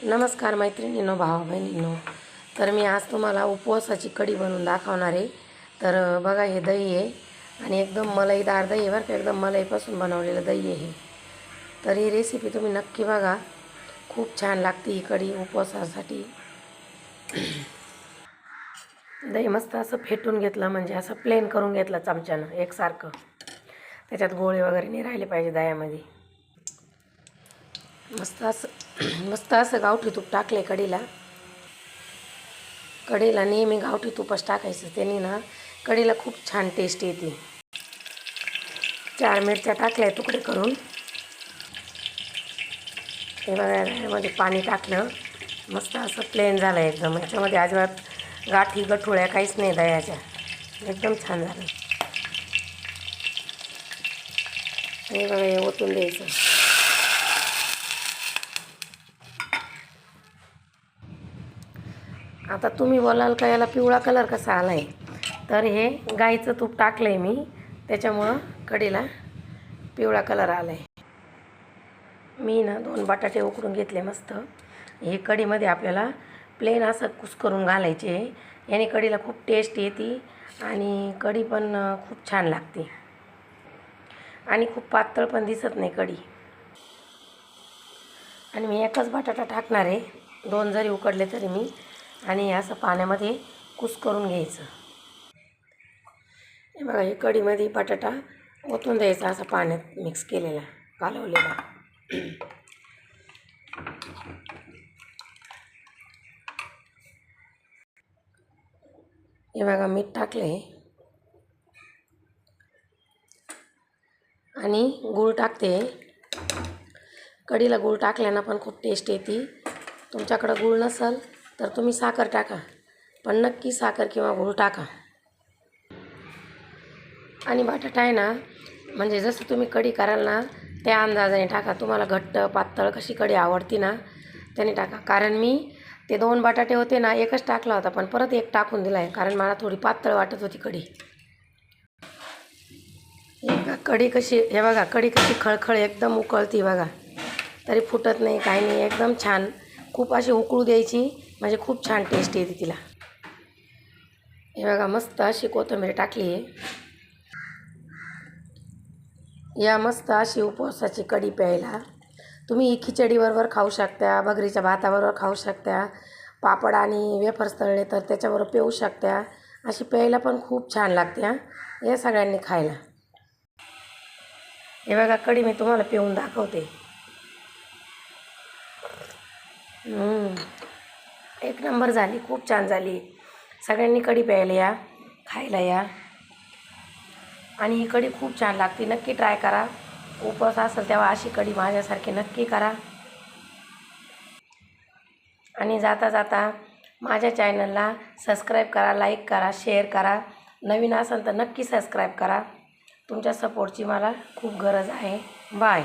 नमस्कार मैत्रिणींनो भावा बहिणींनो तर मी आज तुम्हाला उपवासाची कढी बनवून दाखवणार आहे. तर बघा हे दही आहे आणि एकदम मलईदार दही आहे बरं का. एकदम मलईपासून बनवलेलं दही आहे तर ही रेसिपी तुम्ही नक्की बघा. खूप छान लागते ही कढी उपवासासाठी. दही मस्त असं फेटून घेतलं म्हणजे असं प्लेन करून घेतलं चमच्यानं एकसारखं. त्याच्यात गोळे वगैरे नाही राहिले पाहिजे दह्यामध्ये. मस्त असं मस्त असं गावठी तूप टाकलं आहे कढीला. कढीला नेहमी गावठी तुपच टाकायचं. त्यांनी ना कढीला खूप छान टेस्ट येते. चार मिरच्या टाकल्या तुकडे करून. हे बघा यामध्ये पाणी टाकलं. मस्त असं प्लेन झालं एकदम. याच्यामध्ये अजिबात गाठी गठुळ्या काहीच नाही दह्याच्या. एकदम छान झालं. हे बघा हे ओतून द्यायचं. आता तुम्ही बोलाल का याला पिवळा कलर कसा आला आहे तर हे गाईचं तूप टाकलं आहे मी. त्याच्यामुळं कढीला पिवळा कलर आला आहे मी ना दोन बटाटे उकडून घेतले मस्त. हे कढीमध्ये आपल्याला प्लेन असं कुस करून घालायचे. याने कढीला खूप टेस्ट येते आणि कढी पण खूप छान लागते. आणि खूप पातळ पण दिसत नाही कढी आणि मी एकच बटाटा टाकणार आहे. दोन जरी उकडले तरी मी. आणि असं पाण्यामध्ये कुस करून घ्यायचं. हे बघा हे कढीमध्ये बटाटा ओतून द्यायचा असा पाण्यात मिक्स केलेला कालवलेला. हे बघा मीठ टाकले आणि गूळ टाकते कढीला गूळ टाकल्यानं पण खूप टेस्ट येते. तुमच्याकडं गूळ नसेल तर तुम्ही साखर टाका. पण नक्की साखर किंवा गूळ टाका. आणि बटाटा आहे ना म्हणजे जसं तुम्ही कढी कराल ना त्या अंदाजाने टाका. तुम्हाला घट्ट पातळ कशी कढी आवडती ना त्याने टाका. कारण मी ते दोन बटाटे होते ना एकच टाकला होता पण परत एक टाकून दिला आहे कारण मला थोडी पातळ वाटत होती कढी. का कढी कशी हे बघा कढी कशी खळखळ एकदम उकळती बघा. तरी फुटत नाही काही नाही एकदम छान. खूप अशी उकळू द्यायची. म्हणजे खूप छान टेस्ट येते तिला. हे बघा मस्त अशी कोथिंबीर टाकली आहे. या मस्त अशी उपवासाची कढी प्यायला. तुम्ही खिचडीबरोबर खाऊ शकता भगरीच्या भाताबरोबर खाऊ शकता पापड आणि वेफर्स तळले तर त्याच्याबरोबर पिऊ शकता. अशी प्यायला पण खूप छान लागते हां. या सगळ्यांनी खायला. हे बघा कढी मी तुम्हाला पिऊन दाखवते. एक नंबर झाली खूप छान झाली. सगळ्यांनी कढी प्यायला या खायला या. आणि ही कढी खूप छान लागते नक्की ट्राय करा. उपवास असेल तेव्हा अशी कढी माझ्यासारखी नक्की करा. आणि जाता जाता माझ्या चॅनलला सबस्क्राईब करा लाईक करा शेअर करा. नवीन असेल तर नक्की सबस्क्राईब करा. तुमच्या सपोर्टची मला खूप गरज आहे. बाय